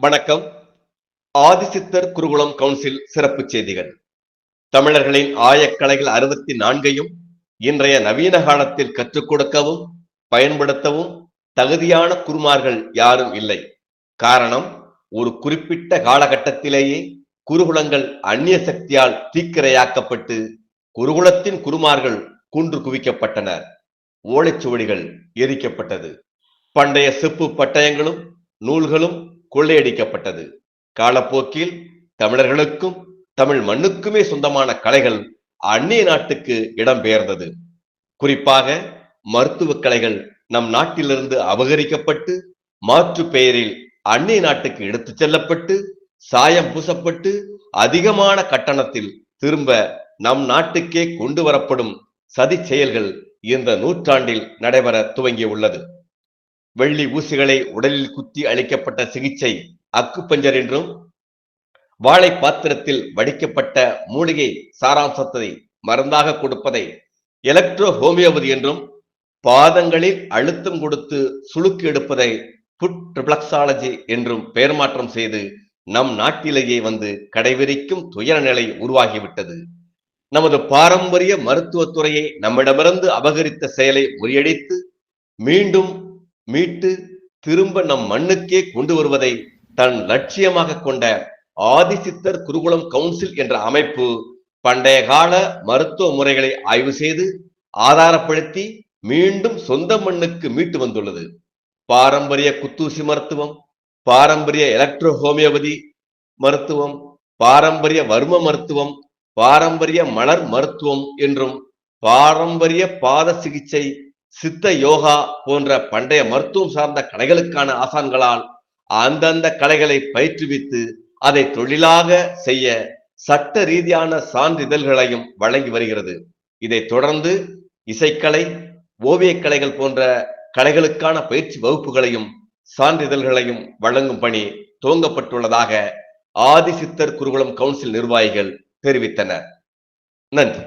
வணக்கம். ஆதிசித்தர் குருகுலம் கவுன்சில் சிறப்பு செய்திகள். தமிழர்களின் ஆயக்கலைகள் அறுபத்தி நான்கையும் இன்றைய நவீன காலத்தில் கற்றுக் கொடுக்கவும் பயன்படுத்தவும் தகுதியான குருமார்கள் யாரும் இல்லை. காரணம் ஒரு குறிப்பிட்ட காலகட்டத்திலேயே குருகுலங்கள் அந்நிய சக்தியால் தீக்கிரையாக்கப்பட்டு குருகுலத்தின் குருமார்கள் குன்று குவிக்கப்பட்டனர். ஓலைச்சுவடிகள் எரிக்கப்பட்டது. பண்டைய செப்பு பட்டயங்களும் நூல்களும் கொள்ளையடிக்கப்பட்டது. காலப்போக்கில் தமிழர்களுக்கும் தமிழ் மண்ணுக்குமே சொந்தமான கலைகள் அந்நிய நாட்டுக்கு இடம்பெயர்ந்தது குறிப்பாக மருத்துவ கலைகள் நம் நாட்டிலிருந்து அபகரிக்கப்பட்டு மாற்று பெயரில் அந்நிய நாட்டுக்கு எடுத்துச் செல்லப்பட்டு சாயம் பூசப்பட்டு அதிகமான கட்டணத்தில் திரும்ப நம் நாட்டுக்கே கொண்டு வரப்படும் சதி செயல்கள் இந்த நூற்றாண்டில் நடைபெற துவங்கியுள்ளது. வெள்ளி ஊசிகளை உடலில் குத்தி அளிக்கப்பட்ட சிகிச்சை அக்குப்பஞ்சர் என்றும் வாழை பாத்திரத்தில் வடிக்கப்பட்ட மூலிகை சாராம்சத்தை மருந்தாக கொடுப்பதை எலக்ட்ரோ ஹோமியோபதி என்றும் பாதங்களில் அழுத்தம் கொடுத்து சுளுக்கு எடுப்பதை புட் ரிப்ளக்ஸாலஜி என்றும் பெயர் மாற்றம் செய்து நம் நாட்டிலேயே வந்து கடைவிரிக்கும் துயர நிலை உருவாகிவிட்டது. நமது பாரம்பரிய மருத்துவத்துறையை நம்மிடமிருந்து அபகரித்த செயலை முறியடித்து மீண்டும் மீட்டு திரும்ப நம் மண்ணுக்கே கொண்டு வருவதை தன் லட்சியமாக கொண்ட ஆதிசித்தர் குருகுலம் கவுன்சில் என்ற அமைப்பு பண்டைய கால மருத்துவ முறைகளை ஆய்வு செய்து ஆதாரப்படுத்தி மீண்டும் சொந்த மண்ணுக்கு மீட்டு வந்துள்ளது. பாரம்பரிய குத்தூசி மருத்துவம் பாரம்பரிய எலக்ட்ரோ ஹோமியோபதி மருத்துவம் பாரம்பரிய வர்ம மருத்துவம் பாரம்பரிய மலர் மருத்துவம் என்றும் பாரம்பரிய பாத சிகிச்சை சித்த யோகா போன்ற பண்டைய மருத்துவம் சார்ந்த கலைகளுக்கான ஆசான்களால் அந்தந்த கலைகளை பயிற்றுவித்து அதை தொழிலாக செய்ய சட்ட ரீதியான சான்றிதழ்களையும் வழங்கி வருகிறது. இதைத் தொடர்ந்து இசைக்கலை ஓவியக்கலைகள் போன்ற கலைகளுக்கான பயிற்சி வகுப்புகளையும் சான்றிதழ்களையும் வழங்கும் பணி துவங்கப்பட்டுள்ளதாக ஆதிசித்தர் குருகுலம் கவுன்சில் நிர்வாகிகள் தெரிவித்தனர். நன்றி.